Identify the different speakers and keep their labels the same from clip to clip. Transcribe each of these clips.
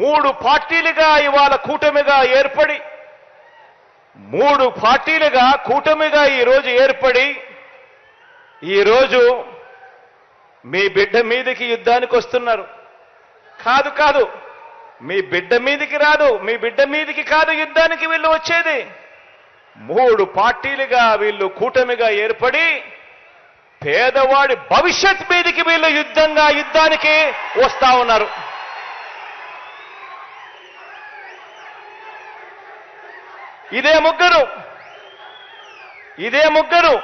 Speaker 1: మూడు పార్టీలుగా ఇవాళ కూటమిగా ఏర్పడి మూడు పార్టీలుగా కూటమిగా ఈరోజు ఏర్పడి ఈరోజు మీ బిడ్డ మీదికి యుద్ధానికి వస్తున్నారు. కాదు కాదు. మీ బిడ్డ మీదికి రాదు మీ బిడ్డ మీదికి కాదు యుద్ధానికి వీళ్ళు వచ్చేది. మూడు పార్టీలుగా వీళ్ళు కూటమిగా ఏర్పడి పేదవాడి భవిష్యత్ మీదికి వీళ్ళు యుద్ధంగా యుద్ధానికి వస్తా ఉన్నారు. ఇదే ముగ్గురు. ఇదే ముగ్గురు.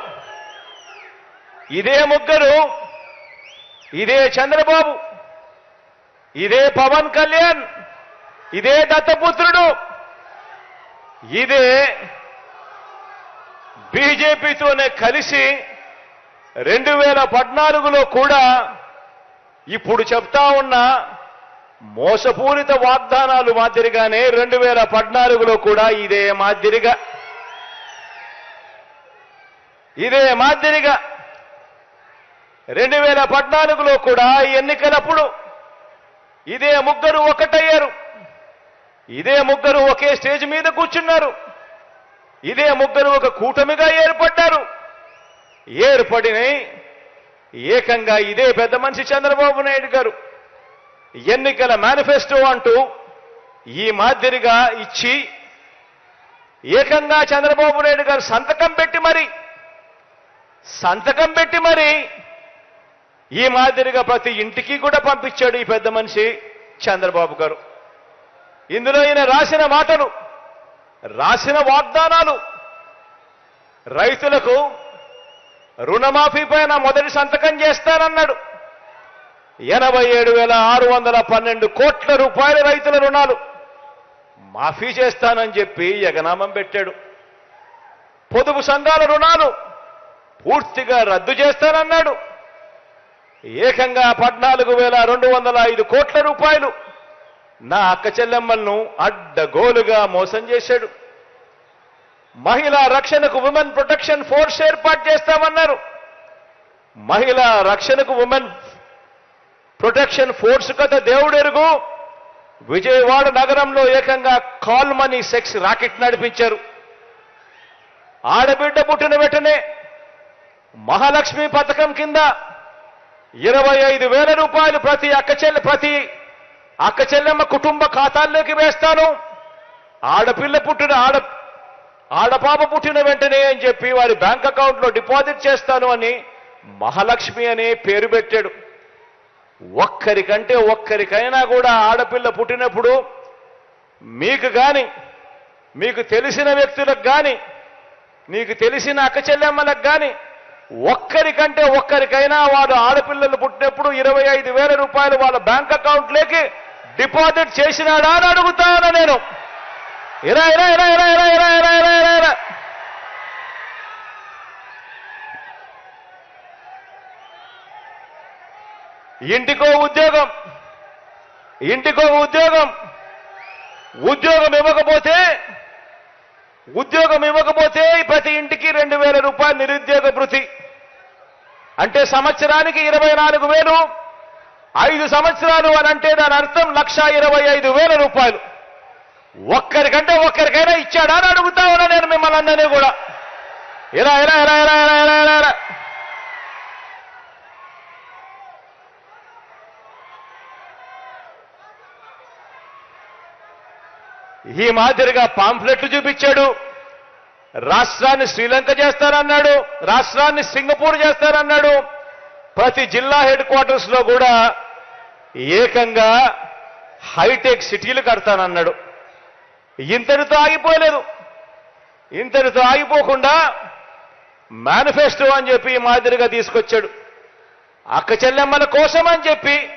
Speaker 1: ఇదే ముగ్గురు. ఇదే చంద్రబాబు. ఇదే పవన్ కళ్యాణ్. ఇదే దత్తపుత్రుడు. ఇదే బీజేపీతోనే కలిసి రెండు వేల పద్నాలుగులో కూడా ఇప్పుడు చెప్తా ఉన్న మోసపూరిత వాగ్దానాలు మాదిరిగానే రెండు వేల పద్నాలుగులో కూడా ఇదే మాదిరిగా. ఇదే మాదిరిగా. రెండు వేల పద్నాలుగులో కూడా ఈ ఎన్నికలప్పుడు ఇదే ముగ్గురు ఒకటయ్యారు. ఇదే ముగ్గురు ఒకే స్టేజ్ మీద కూర్చున్నారు. ఇదే ముగ్గురు ఒక కూటమిగా ఏర్పడ్డారు. ఏర్పడిన ఏకంగా ఇదే పెద్ద మనిషి చంద్రబాబు నాయుడు గారు. ఎన్నికల మేనిఫెస్టో అంటూ ఈ మాదిరిగా ఇచ్చి ఏకంగా చంద్రబాబు నాయుడు గారు సంతకం పెట్టి మరి సంతకం పెట్టి మరి ఈ మాదిరిగా ప్రతి ఇంటికి కూడా పంపించాడు ఈ పెద్ద మనిషి చంద్రబాబు గారు. ఇందులో ఈయన రాసిన మాటలు రాసిన వాగ్దానాలు రైతులకు రుణమాఫీ పైన మొదటి సంతకం చేస్తానన్నాడు. ఎనభై ఏడు వేల ఆరు వందల పన్నెండు కోట్ల రూపాయల రైతుల రుణాలు మాఫీ చేస్తానని చెప్పి ఎగనామం పెట్టాడు. పొదుపు సంఘాల రుణాలు పూర్తిగా రద్దు చేస్తానన్నాడు. ఏకంగా పద్నాలుగు వేల రెండు వందల ఐదు కోట్ల రూపాయలు నా అక్క చెల్లెమ్మలను అడ్డగోలుగా మోసం చేశాడు. మహిళా రక్షణకు ఉమెన్ ప్రొటెక్షన్ ఫోర్స్ ఏర్పాటు చేస్తామన్నారు. మహిళా రక్షణకు ఉమెన్ ప్రొటెక్షన్ ఫోర్స్ కదా దేవుడెరుగు. విజయవాడ నగరంలో ఏకంగా కాల్ మనీ సెక్స్ రాకెట్ నడిపించారు. ఆడబిడ్డ పుట్టిన వెంటనే మహాలక్ష్మి పథకం కింద ఇరవై ఐదు వేల రూపాయలు ప్రతి అక్క చెల్లె ప్రతి అక్క చెల్లెమ్మ కుటుంబ ఖాతాల్లోకి వేస్తాను. ఆడపిల్ల పుట్టిన ఆడ ఆడపాప పుట్టిన వెంటనే అని చెప్పి వారి బ్యాంక్ అకౌంట్లో డిపాజిట్ చేస్తాను అని మహాలక్ష్మి అనే పేరు పెట్టాడు. ఒక్కరికంటే ఒక్కరికైనా కూడా ఆడపిల్ల పుట్టినప్పుడు మీకు కానీ మీకు తెలిసిన వ్యక్తులకు కానీ నీకు తెలిసిన అక్క చెల్లెమ్మలకు కానీ ఒక్కరికంటే ఒక్కరికైనా వాడు ఆడపిల్లలు పుట్టినప్పుడు ఇరవై ఐదు వేల రూపాయలు వాళ్ళ బ్యాంక్ అకౌంట్లోకి డిపాజిట్ చేసినాడా అని అడుగుతా నేను. ఇరా ఇరా ఇరా ఇరా ఇరా ఇరా ఇరా ఇరా ఇరా ఇరా ఇంటికో ఉద్యోగం. ఇంటికో ఉద్యోగం. ఉద్యోగం ఇవ్వకపోతే ఉద్యోగం ఇవ్వకపోతే ప్రతి ఇంటికి రెండు వేల రూపాయలు నిరుద్యోగ భృతి. అంటే సంవత్సరానికి ఇరవై నాలుగు వేలు ఐదు సంవత్సరాలు అని అంటే దాని అర్థం లక్ష ఇరవై ఐదు వేల రూపాయలు. ఒక్కరికంటే ఒక్కరికైనా ఇచ్చాడా అని అడుగుతా ఉన్నా నేను మిమ్మల్ని అందరినీ కూడా. ఇలా ఇలా ఇలా ఇలా ఇలా ఇలా ఇలా. ఈ మాదిరిగా పాంఫ్లెట్లు చూపించాడు. రాష్ట్రాన్ని శ్రీలంక చేస్తారన్నాడు. రాష్ట్రాన్ని సింగపూర్ చేస్తారన్నాడు. ప్రతి జిల్లా హెడ్ క్వార్టర్స్లో కూడా ఏకంగా హైటెక్ సిటీలు కడతానన్నాడు. ఇంతటితో ఆగిపోలేదు. ఇంతటితో ఆగిపోకుండా మేనిఫెస్టో అని చెప్పి ఈ మాదిరిగా తీసుకొచ్చాడు. అక్క చెల్లెమ్మల కోసం అని చెప్పి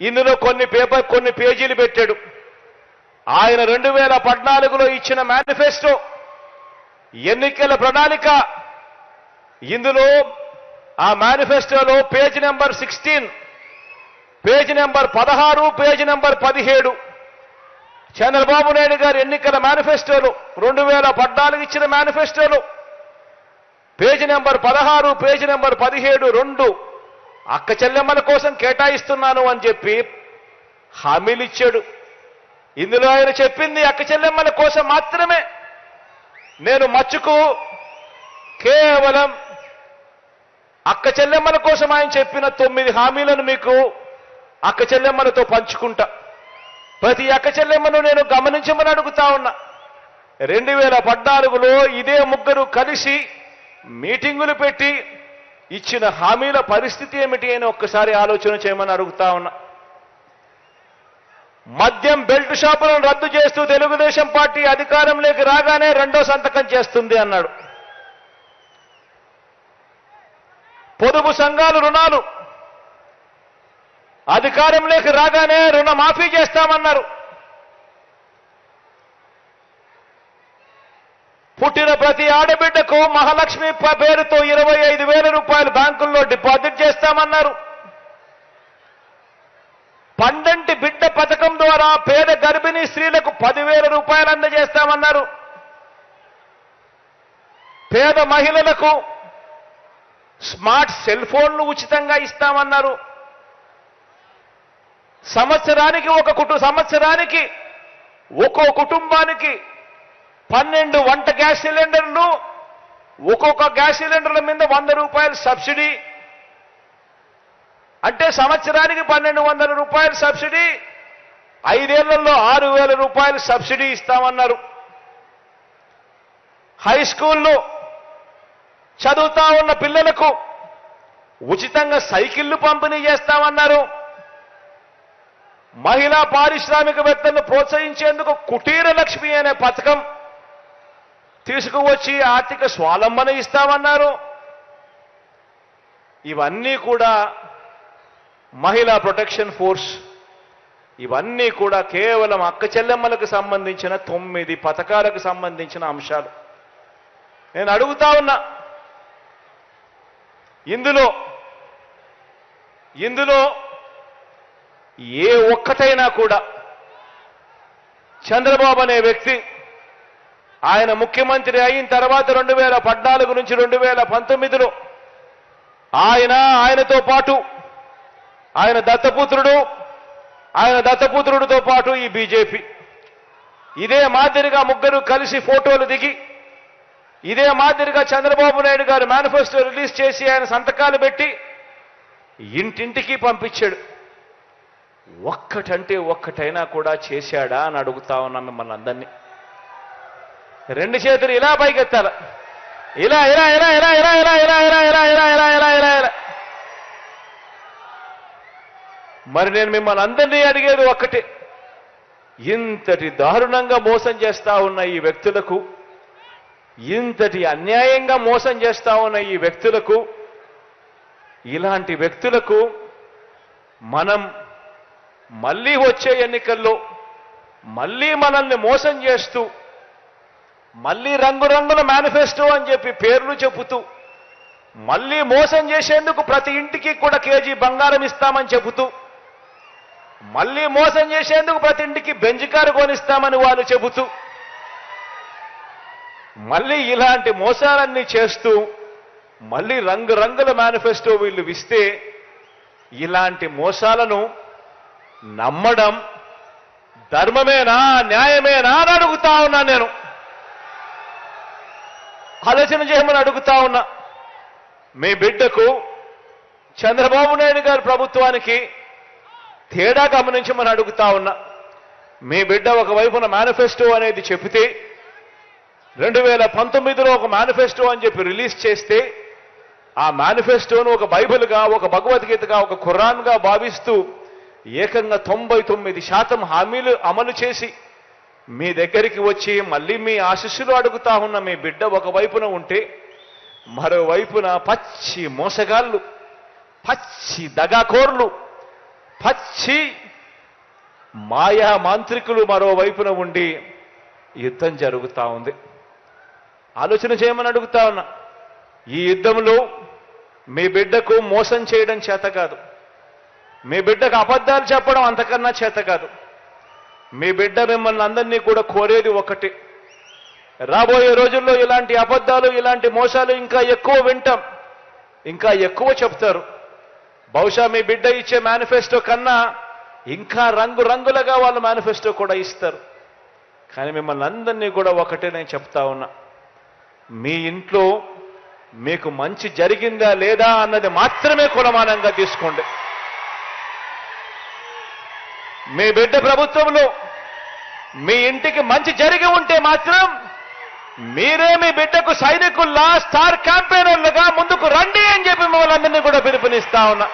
Speaker 1: ఇందులో కొన్ని పేపర్ కొన్ని పేజీలు పెట్టాడు. ఆయన రెండు వేల పద్నాలుగులో ఇచ్చిన మేనిఫెస్టో ఎన్నికల ప్రణాళిక. ఇందులో ఆ మేనిఫెస్టోలో page number sixteen page number పదహారు పేజ్ నెంబర్ పదిహేడు. చంద్రబాబు నాయుడు గారు ఎన్నికల మేనిఫెస్టోలు రెండు వేల పద్నాలుగు ఇచ్చిన మేనిఫెస్టోలు. పేజీ నెంబర్ పదహారు పేజీ నెంబర్ పదిహేడు రెండు. అక్క చెల్లెమ్మల కోసం కేటాయిస్తున్నాను అని చెప్పి హామీలు ఇచ్చాడు. ఇందులో ఆయన చెప్పింది అక్క చెల్లెమ్మల కోసం మాత్రమే. నేను మచ్చుకు కేవలం అక్క చెల్లెమ్మల కోసం ఆయన చెప్పిన తొమ్మిది హామీలను మీకు అక్క చెల్లెమ్మలతో పంచుకుంటా. ప్రతి అక్క చెల్లెమ్మను నేను గమనించమని అడుగుతా ఉన్నా. రెండు వేల పద్నాలుగులో ఇదే ముగ్గురు కలిసి మీటింగులు పెట్టి ఇచ్చిన హామీల పరిస్థితి ఏమిటి అని ఒక్కసారి ఆలోచన చేయమని అడుగుతా ఉన్నా. మద్యం బెల్ట్ షాపులను రద్దు చేస్తూ తెలుగుదేశం పార్టీ అధికారంలోకి రాగానే రెండో సంతకం చేస్తుంది అన్నాడు. పొదుపు సంఘాలు రుణాలు అధికారంలోకి రాగానే రుణమాఫీ చేస్తామన్నారు. పుట్టిన ప్రతి ఆడబిడ్డకు మహాలక్ష్మి పేరుతో ఇరవై ఐదు వేల రూపాయలు బ్యాంకుల్లో డిపాజిట్ చేస్తామన్నారు పండంటి బిడ్డ పథకం ద్వారా పేద గర్భిణీ స్త్రీలకు పదివేల రూపాయలు అందజేస్తామన్నారు. పేద మహిళలకు స్మార్ట్ సెల్ ఫోన్లు ఉచితంగా ఇస్తామన్నారు. సంవత్సరానికి ఒక కుటు సంవత్సరానికి ఒక్కో కుటుంబానికి పన్నెండు వంట గ్యాస్ సిలిండర్లు ఒక్కొక్క గ్యాస్ సిలిండర్ల మీద వంద రూపాయల సబ్సిడీ. అంటే సంవత్సరానికి పన్నెండు వందల రూపాయల సబ్సిడీ. ఐదేళ్ళలో ఆరు వేల రూపాయలు సబ్సిడీ ఇస్తామన్నారు. హై స్కూల్లో చదువుతా ఉన్న పిల్లలకు ఉచితంగా సైకిళ్ళు పంపిణీ చేస్తామన్నారు. మహిళా పారిశ్రామికవేత్తలను ప్రోత్సహించేందుకు కుటీర లక్ష్మి అనే పథకం తీసుకువచ్చి ఆర్థిక స్వాలంబన ఇస్తామన్నారు. ఇవన్నీ కూడా మహిళా ప్రొటెక్షన్ ఫోర్స్ ఇవన్నీ కూడా కేవలం అక్క చెల్లెమ్మలకు సంబంధించిన తొమ్మిది పథకాలకు సంబంధించిన అంశాలు. నేను అడుగుతా ఉన్నా ఇందులో ఇందులో ఏ ఒక్కటైనా కూడా చంద్రబాబు అనే వ్యక్తి ఆయన ముఖ్యమంత్రి అయిన తర్వాత రెండు వేల పద్నాలుగు నుంచి రెండు వేల పంతొమ్మిదిలో ఆయన ఆయనతో పాటు ఆయన దత్తపుత్రుడు ఆయన దత్తపుత్రుడితో పాటు ఈ బీజేపీ ఇదే మాదిరిగా ముగ్గురు కలిసి ఫోటోలు దిగి ఇదే మాదిరిగా చంద్రబాబు నాయుడు గారు మేనిఫెస్టో రిలీజ్ చేసి ఆయన సంతకాలు పెట్టి ఇంటింటికి పంపించాడు ఒక్కటంటే ఒక్కటైనా కూడా చేశాడా అని అడుగుతా ఉన్నా మిమ్మల్ని అందరినీ రెండు చేతులు ఇలా పైకెత్తాల ఇలా ఇలా ఇలా ఇలా ఇలా ఇలా ఇలా ఇలా ఇలా ఇలా ఇలా ఇలా ఇలా ఇలా మరి నేను మిమ్మల్ని అందరినీ అడిగేది ఒక్కటే. ఇంతటి దారుణంగా మోసం చేస్తా ఉన్న ఈ వ్యక్తులకు ఇంతటి అన్యాయంగా మోసం చేస్తా ఉన్న ఈ వ్యక్తులకు ఇలాంటి వ్యక్తులకు మనం మళ్ళీ వచ్చే ఎన్నికల్లో మళ్ళీ మనల్ని మోసం చేస్తూ మళ్ళీ రంగురంగుల మేనిఫెస్టో అని చెప్పి పేర్లు చెబుతూ మళ్ళీ మోసం చేసేందుకు ప్రతి ఇంటికి కూడా కేజీ బంగారం ఇస్తామని చెబుతూ మళ్ళీ మోసం చేసేందుకు ప్రతి ఇంటికి బెంజ్ కారు కొనిస్తామని వాళ్ళు చెబుతూ మళ్ళీ ఇలాంటి మోసాలన్నీ చేస్తూ మళ్ళీ రంగురంగుల మేనిఫెస్టో వీళ్ళు ఇస్తే ఇలాంటి మోసాలను నమ్మడం ధర్మమేనా న్యాయమేనా అని అడుగుతా ఉన్నా నేను. ఆలోచన చేయమని అడుగుతా ఉన్నా. మీ బిడ్డకు చంద్రబాబు నాయుడు గారి ప్రభుత్వానికి తేడా గమనించమని అడుగుతా ఉన్నా. మీ బిడ్డ ఒకవైపున మేనిఫెస్టో అనేది చెబితే రెండు వేల పంతొమ్మిదిలో ఒక మేనిఫెస్టో అని చెప్పి రిలీజ్ చేస్తే ఆ మేనిఫెస్టోను ఒక బైబిల్గా ఒక భగవద్గీతగా ఒక ఖురాన్గా భావిస్తూ ఏకంగా తొంభై తొమ్మిది శాతం హామీలు అమలు చేసి మీ దగ్గరికి వచ్చి మళ్ళీ మీ ఆశీస్సులు అడుగుతా ఉన్న మీ బిడ్డ ఒకవైపున ఉంటే మరోవైపున పచ్చి మోసగాళ్ళు పచ్చి దగాకోర్లు పచ్చి మాయా మాంత్రికులు మరోవైపున ఉండి యుద్ధం జరుగుతూ ఉంది. ఆలోచన చేయమని అడుగుతా ఉన్నా. ఈ యుద్ధంలో మీ బిడ్డకు మోసం చేయడం చేత కాదు. మీ బిడ్డకు అబద్ధాలు చెప్పడం అంతకన్నా చేత కాదు. మీ బిడ్డ మిమ్మల్ని అందరినీ కూడా కోరేది ఒకటి. రాబోయే రోజుల్లో ఇలాంటి అబద్ధాలు ఇలాంటి మోసాలు ఇంకా ఎక్కువ వింటాం. ఇంకా ఎక్కువ చెప్తారు. బహుశా మీ బిడ్డ ఇచ్చే మేనిఫెస్టో కన్నా ఇంకా రంగు రంగులుగా వాళ్ళు మేనిఫెస్టో కూడా ఇస్తారు. కానీ మిమ్మల్ని అందరినీ కూడా ఒకటే నేను చెప్తా ఉన్నా. మీ ఇంట్లో మీకు మంచి జరిగిందా లేదా అన్నది మాత్రమే కులమానంగా తీసుకోండి. మీ బిడ్డ ప్రభుత్వంలో మీ ఇంటికి మంచి జరిగి ఉంటే మాత్రం మీరే మీ బిడ్డకు సైనికుల్లా స్టార్ క్యాంపెయినర్లుగా ముందుకు రండి అని చెప్పి మిమ్మల్ని అందరినీ కూడా పిలుపునిస్తా ఉన్నా.